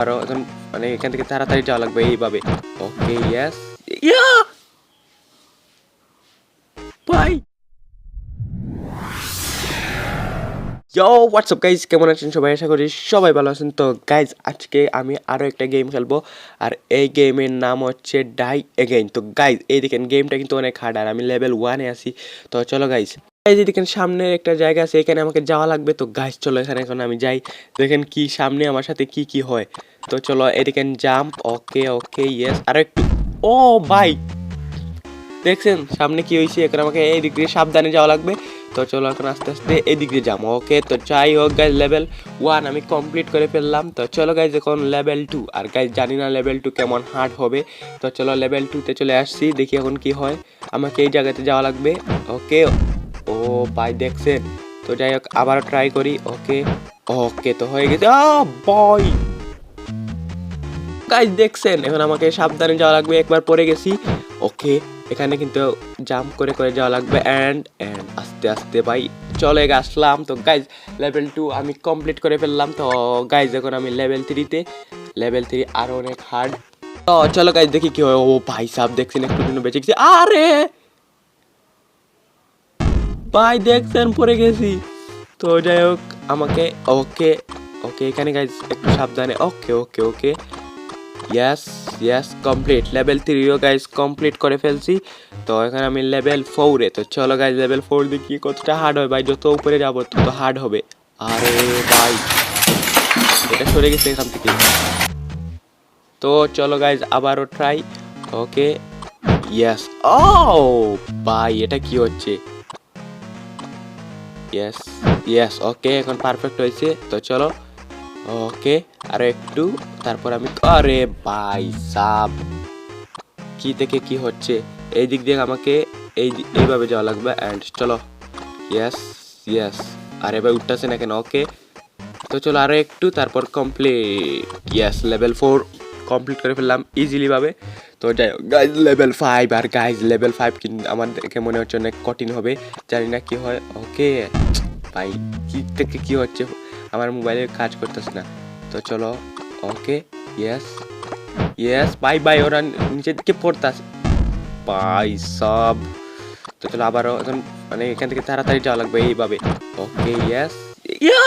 আরও এখন মানে এখান থেকে তাড়াতাড়ি যাওয়া লাগবে এইভাবে। Okay yes yeah! Bye yo what's up guys কেমন আছেন সবাই? আশা করি সবাই ভালো আছেন। তো গাইজ আজকে আমি আরও একটা গেম খেলব। আর এই গেমের নাম হচ্ছে ডাই এগেইন তো গাইজ এই দেখেন গেমটা কিন্তু অনেক হার্ড আর আমি লেভেল ওয়ানে আছি। তো চলো গাইজ এই যে দেখেন সামনে একটা জায়গা আছে এখানে আমাকে যাওয়া লাগবে। তো গাইজ চলো এখানে এখন আমি যাই। দেখেন কি সামনে আমার সাথে কি কি হয়। তো চলো এদিকে জাম্প ওকে ওকে ইয়েস আর একটু ও ভাই দেখছেন সামনে কি হয়েছে? এখন আমাকে এই দিক দিয়ে সাবধানে যাওয়া লাগবে। তো চলো এখন আস্তে আস্তে এদিক দিয়ে যাব ওকে তো যাই হোক গাইজ লেভেল ওয়ান আমি কমপ্লিট করে ফেললাম। তো চলো গাইজ এখন লেভেল টু আর গাইজ জানি না লেভেল টু কেমন হার্ড হবে। তো চলো লেভেল টুতে চলে আসছি, দেখি এখন কি হয়। আমাকে এই জায়গাতে যাওয়া লাগবে ওকে ও ভাই দেখছেন? তো যাই হোক, আবারও ট্রাই করি ওকে ওকে তো হয়ে গেছে বয় গাইজ দেখছেন? এখন আমাকে সাবধানে যাওয়া লাগবে। একবার পরে গেছি। ওকে এখানে কিন্তু জাম্প করে করে যাওয়া লাগবে। অ্যান্ড অ্যান্ড আস্তে আস্তে ভাই, চলে আসলাম। তো গাইজ লেভেল টু আমি কমপ্লিট করে ফেললাম। তো গাইজ এখন আমি লেভেল থ্রিতে লেভেল থ্রি আরও অনেক হার্ড তো চলো গাইজ দেখি কি হয়। ও ভাই সাহ দেখছেন একটু জন্য বেঁচে গেছি। আরে! ভাই, দেখছেন পরে গেছি। তো যাই হোক, আমাকে ওকে ওকে এখানে গাইজ একটু সাবধানে। Okay okay okay yes yes complete level থ্রিও guys complete করে ফেলছি। তো এখানে আমি লেভেল ফোরে তো চলো গাইজ লেভেল ফোর দেখি কতটা হার্ড হয়। ভাই, যত উপরে যাব, তত হার্ড হবে। আরে ভাই, এটা সরে গেছে এখান থেকে। তো চলো গাইজ আবারও ট্রাই ওকে ইয়াস ও ভাই, এটা কি হচ্ছে? ইয়েস ইয়েস ওকে এখন পারফেক্ট হয়েছে। তো চলো ওকে আর একটু, তারপর আমি আরে ভাই সাব, কি থেকে কি হচ্ছে? এই দিক দিয়ে আমাকে এই এইভাবে যাওয়া লাগবে অ্যান্ড চলো। ইয়েস ইয়েস আরে ভাই, উঠতেছে না কেন? ওকে তো চলো আরও একটু, তারপর complete yes level four complete করে ফেললাম ইজিলিভাবে তো যাই হোক গাইজ লেভেল ফাইভ আর গাইজ লেভেল ফাইভ কিন্তু আমার দেখে মনে হচ্ছে অনেক কঠিন হবে। জানি না কি হয়। ওকে ভাই, কি থেকে কী হচ্ছে? আমার মোবাইলে কাজ করতেছে না। তো চলো okay yes yes bye bye ওরা নিচের দিকে পড়তেছে বাই সব। তো চলো আবারও এখন মানে এখান থেকে তাড়াতাড়ি যাওয়া লাগবে এইভাবে। Okay yes yeah!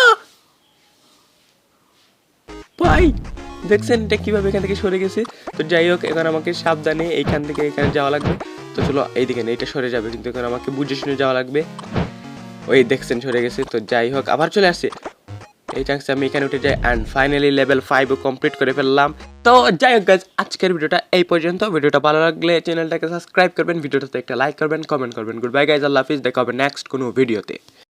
ভাই দেখছেন এটা কীভাবে এখান থেকে সরে গেছে? তো যাই হোক, এখন আমাকে সাবধানে এইখান থেকে এখানে যাওয়া লাগবে। তো চলো, এইদিকে না এটা সরে যাবে, কিন্তু এখন আমাকে বুঝে শুনে যাওয়া লাগবে। ওই দেখছেন সরে গেছে, তো যাই হোক, আবার চলে আসছে। এই চান্সে আমি এখানে উঠে যাই and finally level five complete করে ফেললাম। তো যাই হোক গাছ আজকের ভিডিওটা এই পর্যন্ত। ভিডিওটা ভালো লাগলে চ্যানেলটাকে সাবস্ক্রাইব করবেন, ভিডিওটাতে একটা লাইক করবেন কমেন্ট করবেন। গুড বাই গাইজ আল্লাহ হাফিজ, দেখা হবে নেক্সট কোনো ভিডিওতে